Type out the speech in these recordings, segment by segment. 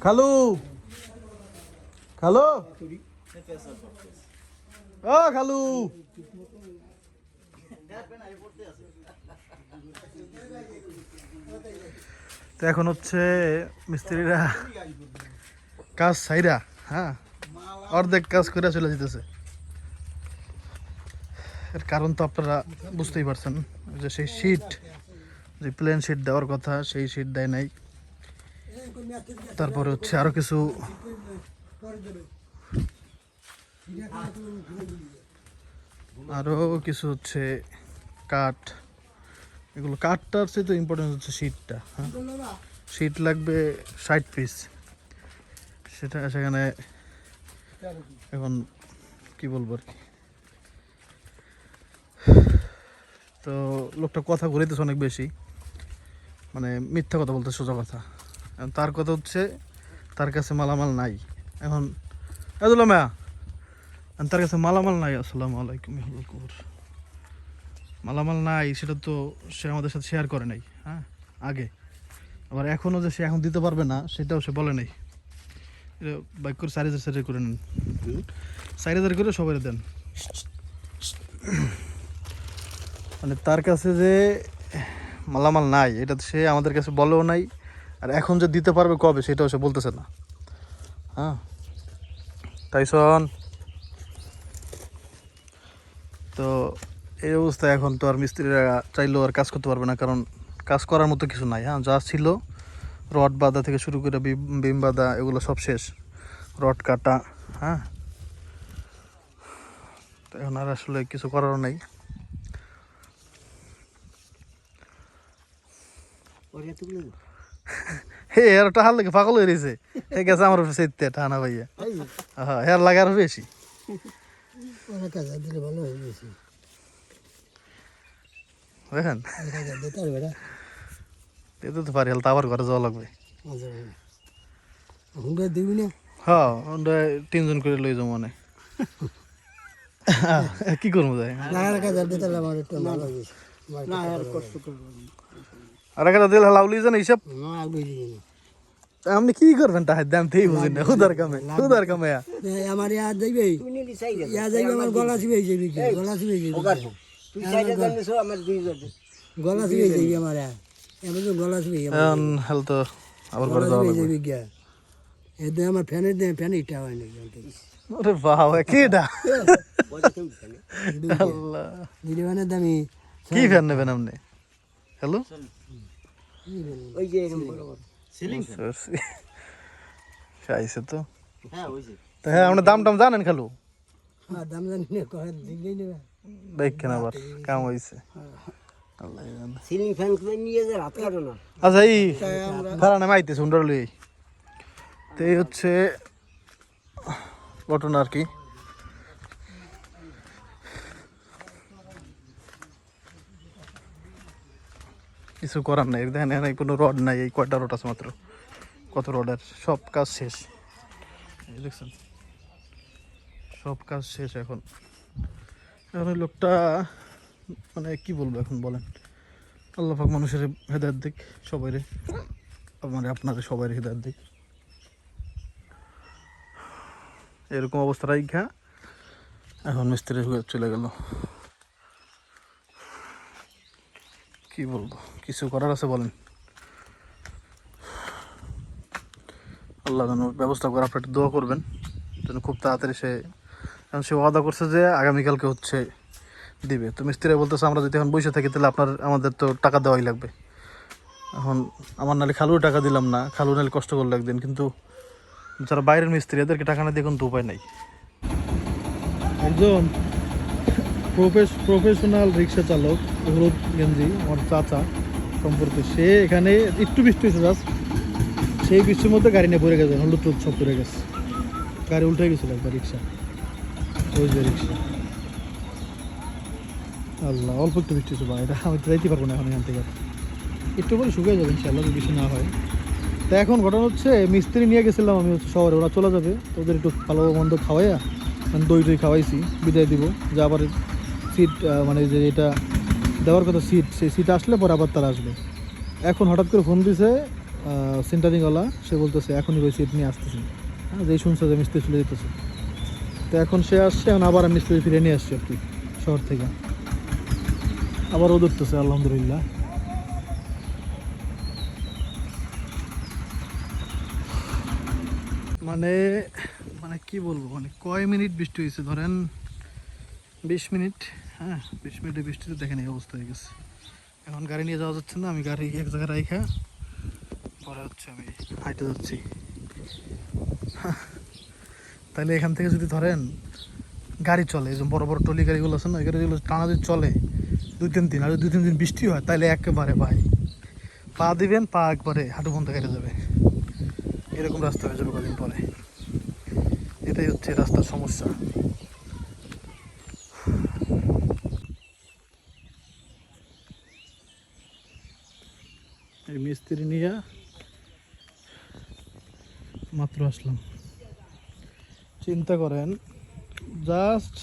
খালু। খালু। খালু। তো এখন হচ্ছে মিস্ত্রিরা কাজ সাইরা হ্যাঁ অর্ধেক কাজ করে চলে যেতেছে এর কারণ তো আপনারা বুঝতেই পারছেন যে সেই শীট যে প্লেন শীট দেওয়ার কথা, সেই শীট দেয় নাই। তারপরে হচ্ছে আরও কিছু আরও কিছু হচ্ছে কাঠ। এগুলো কাঠটার চেয়ে তো ইম্পর্টেন্ট হচ্ছে শীটটা হ্যাঁ? শীট লাগবে ষাট পিস সেটা সেখানে এখন কি বলব আর কি? তো লোকটা কথা ঘুরাইতেছে অনেক বেশি। মানে মিথ্যা কথা বলতে সোজা কথা। এখন তার কথা হচ্ছে, তার কাছে মালামাল নাই। এখন এদুল্লা মেয়া তার কাছে মালামাল নাই, আসসালামু আলাইকুম মালামাল নাই, সেটা তো সে আমাদের সাথে শেয়ার করে নাই হ্যাঁ আগে। আবার এখনও যে সে এখন দিতে পারবে না, সেটাও সে বলে নাই। বাইক করে চারি হাজার করে নেন। চারি করে সবাই দেন। মানে তার কাছে যে মালামাল নাই, এটা সে আমাদের কাছে বলেও নাই। আর এখন যে দিতে পারবে কবে, সেটাও সে বলতেছে না। হ্যাঁ? তাই শোন তো এই অবস্থায় এখন তো আর মিস্ত্রিরা চাইলেও আর কাজ করতে পারবে না, কারণ কাজ করার মতো কিছু নাই। হ্যাঁ যা ছিল, রড বাঁধা থেকে শুরু করে বিম- বাঁধা, এগুলো সব শেষ। রড কাটা হ্যাঁ? এখন আর আসলে কিছু করারও নাই ওরে এতগুলো হে এর টাহার লাগে পাগল হয়ে রয়েছে। ঠিক আছে আমার সেতে টানা ভাইয়া। হ্যাঁ হেয়ার লাগে আরও বেশি। অনেক কাজ দিলে ভালো দেখেন। দিতে তো পারি হলে আবার ঘরে যাওয়া লাগবে। হুঙ্গা দিবি না? হ্যাঁ আমরা তিনজন করে লই যাব মানে কি করব যাই লাগার কাজ দিতে আমার একটু ভালো গেছে। না আর কষ্ট করব আর একটা দিল লাউলি জান হিসাব। আপনি কি করবেন তাহার দাম তেই বুঝেন না হুদার কামে হুদার কামে আমার ইয়া যাইবে ইয়া যাইবে আমার গলা চিবে যাইবে গলা চিবে যাইবে গলা। চিবে যাইবে আমার এমন তো গলা চিবে যাইবে এখন হেল তো আবার চিবে লাগবে। যাইবে গিয়া এতে আমার ফ্যানের দিয়ে ফ্যান ইটা হয় না ওরে বাবা কেডা আল্লাহ। দিদি মানে দামি কি। ফ্যান নেবেন আপনি? হ্যালো? ওই যে এরকম বড় বড় তো। হ্যাঁ ওই তো হ্যাঁ দাম টাম জানেন খালু? হ্যাঁ দাম জানি না কয় দিলেই নেবে দেখেন আবার কাম হয়েছে সিলিং ফ্যান নিয়ে যে রাত কাটো না। আচ্ছা এই খারাপ নামে আইতেছে উন্ডার লই তো এই হচ্ছে ঘটনা আর কি। কিছু করার নাই। দেখেন এখানে কোনো রড নাই এই কয়টা রড আছে মাত্র? কত রডের সব কাজ শেষ। দেখছেন, সব কাজ শেষ এখন। এখন লোকটা মানে কি বলব এখন বলেন? আল্লাহ পাক মানুষের হেদায়ত দিক, সবাইরে মানে আপনাদের সবাই হেদায়ত দিক। এরকম অবস্থা রাইখা, এখন মিস্ত্রি চলে গেল। কি বলব? কিছু করার আছে বলেন। আল্লাহ যেন ব্যবস্থা করে আপনি একটু দোয়া করবেন, যেন খুব তাড়াতাড়ি সে কারণ সে ওয়াদা করছে যে আগামীকালকে হচ্ছে দিবে। তো মিস্ত্রি বলতেছে, আমরা যদি এখন বসে থাকি, তাহলে আপনার, আমাদের তো টাকা দেওয়াই লাগবে। এখন আমার নালে খালুর টাকা দিলাম না খালু নালে কষ্ট করল একদিন, কিন্তু যারা বাইরের মিস্ত্রি, এদেরকে টাকা না দিয়ে কোনো উপায় নাই। একজন প্রফেশনাল রিক্সা চালক হলুদ গেঞ্জি, আমার চাচা সম্পর্কে। সে এখানে একটু বৃষ্টি হয়েছে জাস্ট সেই বৃষ্টির মধ্যে গাড়ি নিয়ে পড়ে গেছে, হলুদ টুদ সব পড়ে গেছে। গাড়ি উল্টে গেছিল একবার রিক্সা। ওই যে রিক্সা। আল্লাহ, অল্প একটু বৃষ্টি হয়েছে ভাই, এটা আমি যাইতে পারব না এখন এখান থেকে। একটু পরে শুকিয়ে যাবে ইনশাল্লাহ যদি বেশি না হয়। তো এখন ঘটনা হচ্ছে, মিস্ত্রি নিয়ে গেছিলাম আমি হচ্ছে শহরে, ওরা চলে যাবে। তো ওদের একটু ভালো মন্দ খাওয়াইয়া মানে দই টই খাওয়াইছি, বিদায় দিব, যে আবার সিট মানে যে এটা দেওয়ার কথা সিট সেই সিট আসলে পরে আবার তারা আসবে। এখন হঠাৎ করে ফোন দিছে সেন্টারিংওয়ালা সে বলতেছে, এখনই ওই সিট নিয়ে আসতেছে। হ্যাঁ যেই শুনছে যে মিস্ত্রি চলে যেতেছে। তো এখন সে আসছে, এখন আবার আমি মিস্ত্রি ফিরে নিয়ে আসছি আর কি, শহর থেকে। আবার ও ধরতেছে আলহামদুলিল্লাহ। মানে মানে কি বলব মানে কয় মিনিট বৃষ্টি হয়েছে ধরেন বিশ মিনিট? হ্যাঁ বিশ মিনিটের বৃষ্টিতে দেখেন এই অবস্থা হয়ে গেছে। এখন গাড়ি নিয়ে যাওয়া যাচ্ছে না, আমি গাড়ি এক জায়গায় রাইখা, পরে হচ্ছে আমি হাইটে যাচ্ছি। তাহলে এখান থেকে যদি ধরেন গাড়ি চলে যে বড় বড় টলি গাড়িগুলো আছে না, এই গাড়িগুলো টানা যদি চলে দুই তিন দিন, আর দুই তিন দিন বৃষ্টি হয় তাহলে একেবারে ভাই পা দিবেন, পা একবারে হাঁটু বন্ধ কেটে যাবে। এরকম রাস্তা হয়ে যাবে কদিন পরে। এটাই হচ্ছে রাস্তার সমস্যা এই মিস্ত্রি নিয়ে মাত্র আসলাম। চিন্তা করেন জাস্ট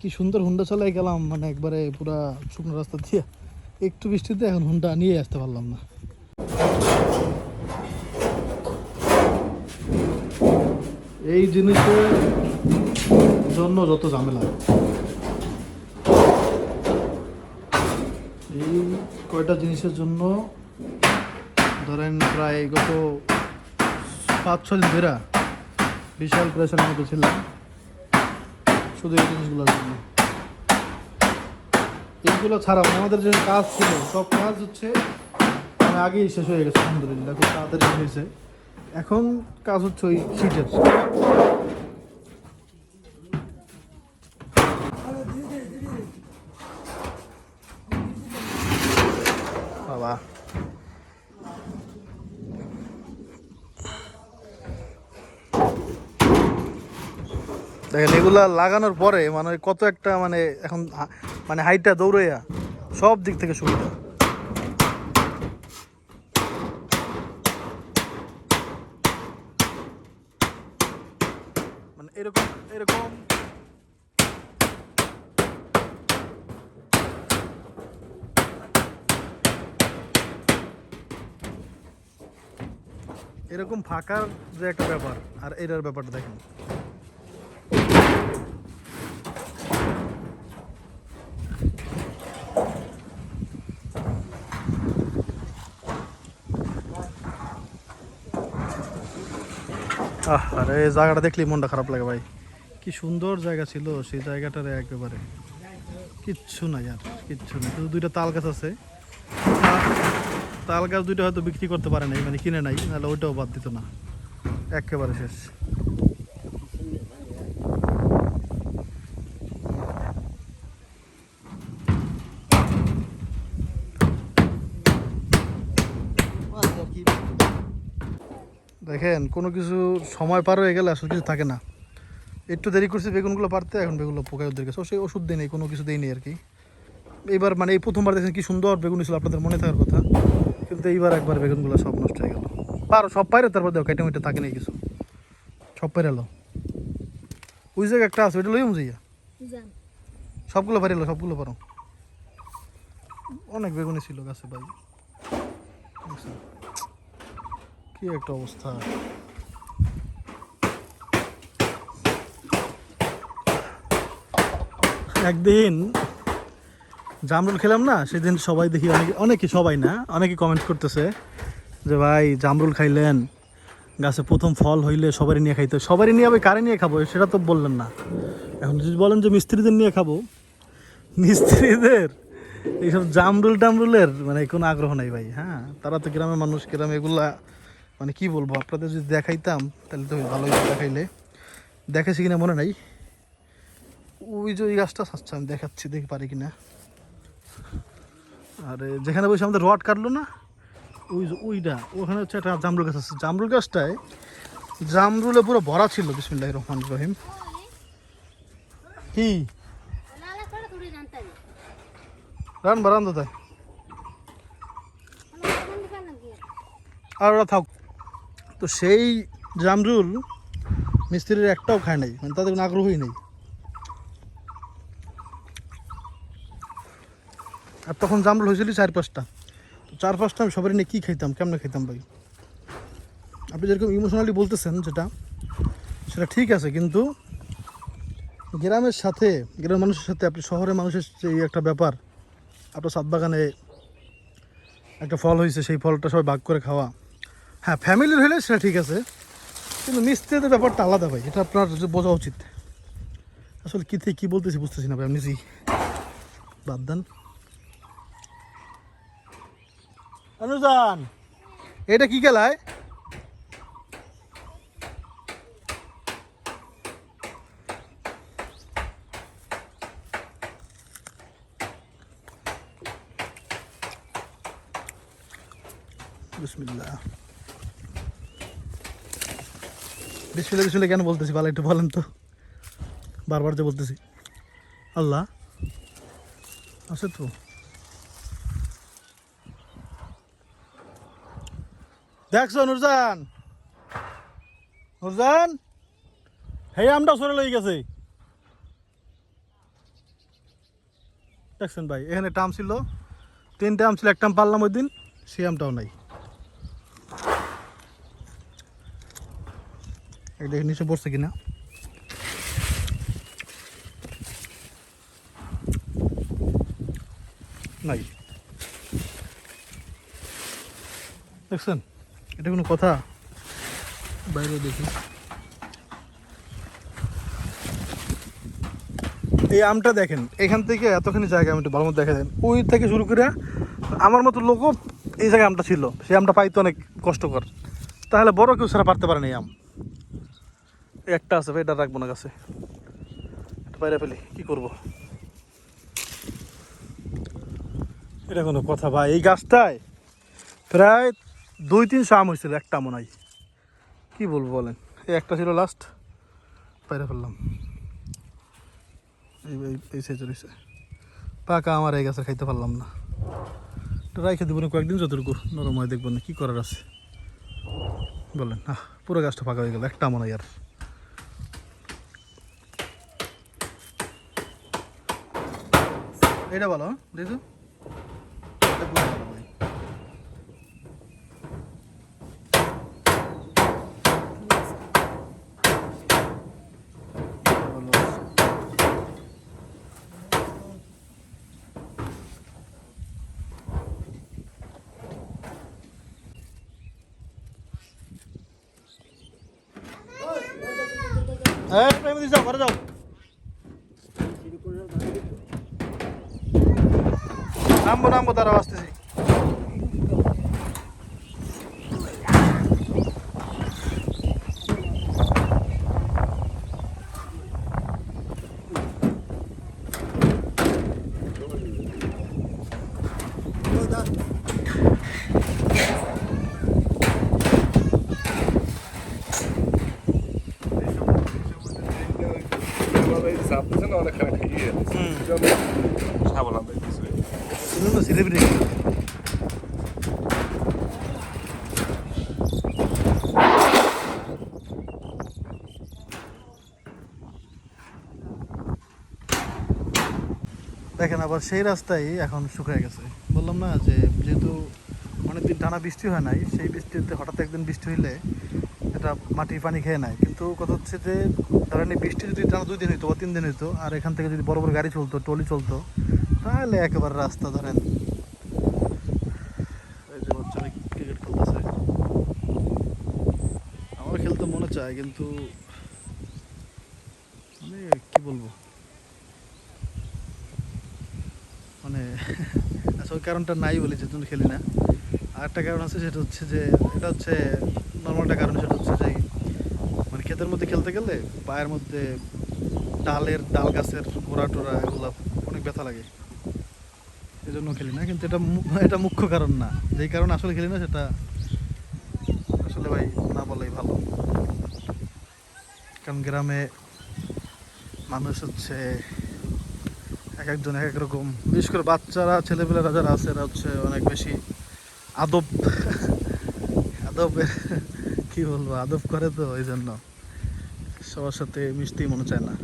কি সুন্দর হুন্ডা চালাই গেলাম মানে একবারে পুরা শুকনো রাস্তা দিয়ে। একটু বৃষ্টিতে এখন হুন্ডা নিয়ে আসতে পারলাম না। এই জিনিসের জন্য যত ঝামেলা। এই কয়টা জিনিসের জন্য ধরেন প্রায় গত পাঁচ ছ দিন ধরে বিশাল প্রেশারের মধ্যে ছিলাম। শুধু এই জিনিসগুলোর জন্য। এইগুলো ছাড়াও আমাদের যে কাজ ছিল, সব কাজ হচ্ছে মানে আগেই শেষ হয়ে গেছে, আলহামদুলিল্লাহ, খুব তাড়াতাড়ি হয়েছে। এখন কাজ হচ্ছে ওই সিটের বাবা দেখেন এগুলা লাগানোর পরে মানে কত একটা মানে এখন মানে হাইটটা দৌড়াইয়া সব দিক থেকে সুবিধা। মানে এরকম এরকম। এরকম ফাঁকার যে একটা ব্যাপার, আর এটার ব্যাপারটা দেখেন। আহ, আরে এই জায়গাটা দেখলেই মনটা খারাপ লাগে ভাই। কি সুন্দর জায়গা ছিল, সেই জায়গাটার একেবারে। কিচ্ছু নাই আর, কিচ্ছু নেই। শুধু দুইটা তাল গাছ আছে। তাল গাছ দুইটা হয়তো বিক্রি করতে পারে নাই মানে কিনে নাই, নাহলে ওইটাও বাদ দিত না। একেবারে শেষ। দেখেন কোনো কিছু সময় পার হয়ে গেলে আসলে কিছু থাকে না। একটু দেরি করছি বেগুনগুলো পারতে এখন বেগুনগুলো পোকায় ওদের গেছে। সেই ওষুধ দিই নেই কোনো কিছু দিই নেই আর কি। এইবার মানে এই প্রথমবার দেখেন কি সুন্দর বেগুন ছিল আপনাদের মনে থাকার কথা। কিন্তু এইবার একবার বেগুনগুলো সব নষ্ট হয়ে গেল। পারো সব পাইরে তারপর দেখো কেটে মেটে থাকে নেই কিছু। সব পাইরে এলো। ওই জায়গায় একটা আছে ওইটা লই মুজিয়া যান সবগুলো পারি এলো সবগুলো পারো। অনেক বেগুনি ছিল গাছে ভাই? কি একটা অবস্থা? একদিন জামরুল খেলাম না, সেদিন সবাই দেখি অনেকে অনেকে সবাই না, অনেকে কমেন্ট করতেছে যে, ভাই, জামরুল খাইলেন, গাছে প্রথম ফল হইলে সবারই নিয়ে খাইতে। সবারই নিয়ে আবার কারে নিয়ে খাব? সেটা তো বললেন না। এখন যদি বলেন যে, মিস্ত্রিদের নিয়ে খাব? মিস্ত্রিদের? এইসব জামরুল টামরুলের মানে কোনো আগ্রহ নাই ভাই হ্যাঁ? তারা তো গ্রামের মানুষ, গ্রামে এগুলা মানে কি বলব, আপনাদের যদি দেখাইতাম, তাহলে তো ভালোই দেখাইলে। দেখেছি কিনা মনে নাই। ওই যে ওই গাছটা আচ্ছা আমি দেখাচ্ছি, দেখি পারি কিনা। আরে, যেখানে বসে আমাদের রড কাটলো না, ওই যে ওইটা, ওখানে হচ্ছে একটা জামরুল গাছ আছে। জামরুল গাছটায় জামরুলে পুরো ভরা ছিল বিসমুল্লাহ রহমান রহিম। কি? রান বারান দাদা আর ওরা থাক। তো সেই জামরুল মিস্ত্রির একটাও খায় নাই মানে তাদের কোনো আগ্রহই নেই। আর তখন জামরুল হয়েছিল চার পাঁচটা। তো চার পাঁচটা আমি সবারই নিয়ে কী খাইতাম, কেমন খাইতাম ভাই? আপনি যেরকম ইমোশনালি বলতেছেন যেটা, সেটা ঠিক আছে, কিন্তু গ্রামের সাথে, গ্রামের মানুষের সাথে আপনি শহরের মানুষের যে একটা ব্যাপার, আপনার সাত বাগানে একটা ফল হয়েছে, সেই ফলটা সবাই ভাগ করে খাওয়া হ্যাঁ ফ্যামিলির হলে সেটা ঠিক আছে। কিন্তু মিস্ত্রিদের ব্যাপারটা আলাদা ভাই, এটা আপনার বোঝা উচিত। আসলে কী থেকে কী বলতেছি বুঝতেছি না ভাই, আপনি বাদ দেন। অনুজান! এটা কি খেলায় বিসমিল্লাহ বিসমিল্লা বিসমিল্লা কেন বলতেছি? ভালো একটু বলেন তো। বারবার যে বলতেছি। আল্লাহ। আছে তো। দেখছ নুরজান? নুরজান? হে আমটা সরে লই গেছে। দেখছেন ভাই, এখানে টাম ছিল। তিনটে আম ছিল, একটা পারলাম ওই দিন সে আমটাও নাই। দেখে নিচে পড়ছে কিনা? নাই। দেখছেন? এটা কোনো কথা? বাইরে দেখি। এই আমটা দেখেন, এখান থেকে এতখানি জায়গা আমি একটু ভালো মতো দেখা দেন। ওই থেকে শুরু করে আমার মতো লোকও এই জায়গায় আমটা ছিল সেই আমটা পাইতে অনেক কষ্টকর। তাহলে বড় কেউ ছাড়া পারতে পারে না এই আম। একটা আছে ভাই, এটা রাখব না গাছে। এটা বাইরে ফেলি, কি করব? এটা কোনো কথা ভাই, এই গাছটায় প্রায় দুই তিনশো আম হয়েছিল, একটা মনে হয়। কি বলব বলেন, এই একটা ছিল লাস্ট বাইরে ফেললাম। এই পাকা আমার এই গাছে খাইতে পারলাম না। রাইখে দেবো না, কয়েকদিন যতটুকু নরম হয় দেখব না, কী করার আছে। বলেন, আহ, পুরো গাছটা ফাঁকা হয়ে গেল, একটা মনে হয় আর। এটা দেখো ভালো আছে। এই প্রেম দিস যাও ঘরে যাও নামবো নামবো তারা আসতেছি সাপোসে না অনেকখানি খাইয়ে সাবলাম সিলেবিনি দেখেন, আবার সেই রাস্তায় এখন শুকিয়ে গেছে। বললাম না যে, যেহেতু অনেকদিন টানা বৃষ্টি হয় নাই, সেই বৃষ্টিতে হঠাৎ একদিন বৃষ্টি হইলে এটা মাটির পানি খেয়ে নেয় কিন্তু কথা হচ্ছে যে, ধরেন বৃষ্টি যদি টানা দুই দিন হইতো বা তিন দিন হইতো, আর এখান থেকে যদি বড় বড় গাড়ি চলতো টলি চলতো, তাহলে একেবারে রাস্তা ধরেন। ক্রিকেট খেলতেছে। আমার খেলতে মনে চায়, কিন্তু মানে কি বলব? মানে আচ্ছা ওই কারণটা নাই বলে যে খেলি না। আর একটা কারণ আছে, সেটা হচ্ছে যে, এটা হচ্ছে নর্মাল একটা কারণ, সেটা ক্ষেতের মধ্যে খেলতে গেলে পায়ের মধ্যে ডালের, ডাল গাছের গোড়া টোড়া এগুলো অনেক ব্যথা লাগে। এই জন্য খেলি না, কিন্তু এটা এটা মুখ্য কারণ না। যেই কারণে আসলে খেলি না, সেটা আসলে ভাই না বলাই ভালো। কারণ গ্রামে মানুষ হচ্ছে এক একজন এক এক রকম। বিশেষ করে বাচ্চারা, ছেলেপেলেরা যারা আছে, এরা হচ্ছে অনেক বেশি আদব আদব কি বলব, আদব করে তো ওই জন্য সবার সাথে মিশতেই মনে চায় না।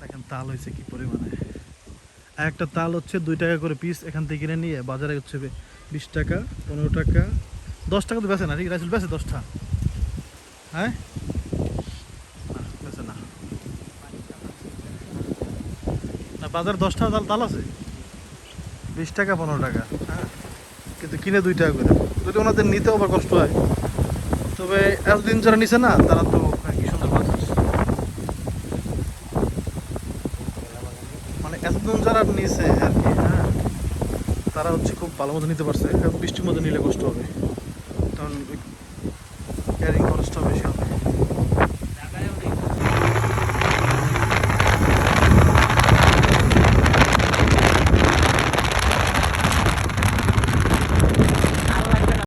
দেখেন তাল হয়েছে কি পরিমাণে। একটা তাল হচ্ছে দুই টাকা করে পিস এখান থেকে কিনে নিয়ে বাজারে হচ্ছে বিশ টাকা, পনেরো টাকা, দশ টাকা তো বেছে না, ঠিক রাইসুল বেছে দশটা। হ্যাঁ? বেচে না। বাজারে দশ টাকা তাল তাল আছে। বিশ টাকা, পনেরো টাকা হ্যাঁ? কিন্তু কিনে দুই টাকা করে। যদি ওনাদের নিতেও আবার কষ্ট হয়, তবে এতদিন যারা নিছে না, তারা তো হ্যাঁ, কি সুন্দর বাজার মানে যারা নিছে আর কি হ্যাঁ? তারা হচ্ছে খুব ভালো মতো নিতে পারছে। বৃষ্টির মধ্যে নিলে কষ্ট হবে। কারণ